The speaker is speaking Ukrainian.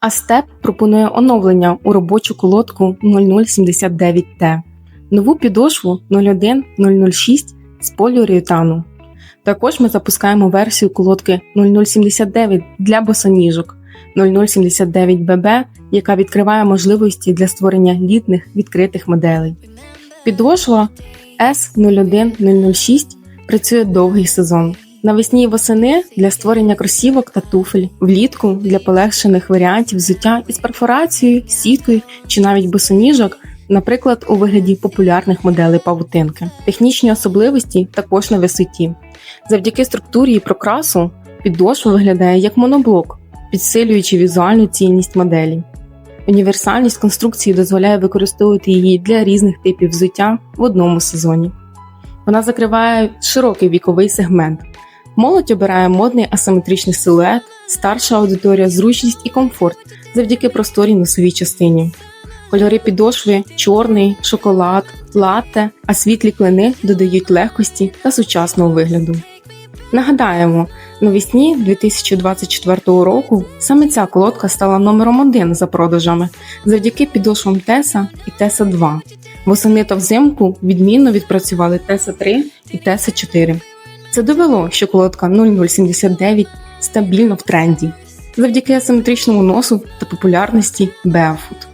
А степ пропонує оновлення у робочу колодку 0079T, нову підошву 01006 з поліуретану. Також ми запускаємо версію колодки 0079 для босоніжок 0079BB, яка відкриває можливості для створення літних відкритих моделей. Підошва S01006 працює довгий сезон. Навесні і восени для створення кросівок та туфель, влітку для полегшених варіантів взуття із перфорацією, сіткою чи навіть босоніжок, наприклад, у вигляді популярних моделей павутинки. Технічні особливості також на висоті. Завдяки структурі і прокрасу підошва виглядає як моноблок, підсилюючи візуальну цінність моделі. Універсальність конструкції дозволяє використовувати її для різних типів взуття в одному сезоні. Вона закриває широкий віковий сегмент. Молодь обирає модний асиметричний силует, старша аудиторія зручність і комфорт завдяки просторій носовій частині. Кольори підошви чорний, шоколад, латте, а світлі клини додають легкості та сучасного вигляду. Нагадаємо, навесні 2024 року саме ця колодка стала номером один за продажами завдяки підошвам Теса і Теса 2. Восени та взимку відмінно відпрацювали Теса 3 і Теса 4. Це довело, що колодка 0079 стабільно в тренді завдяки асиметричному носу та популярності Barefoot.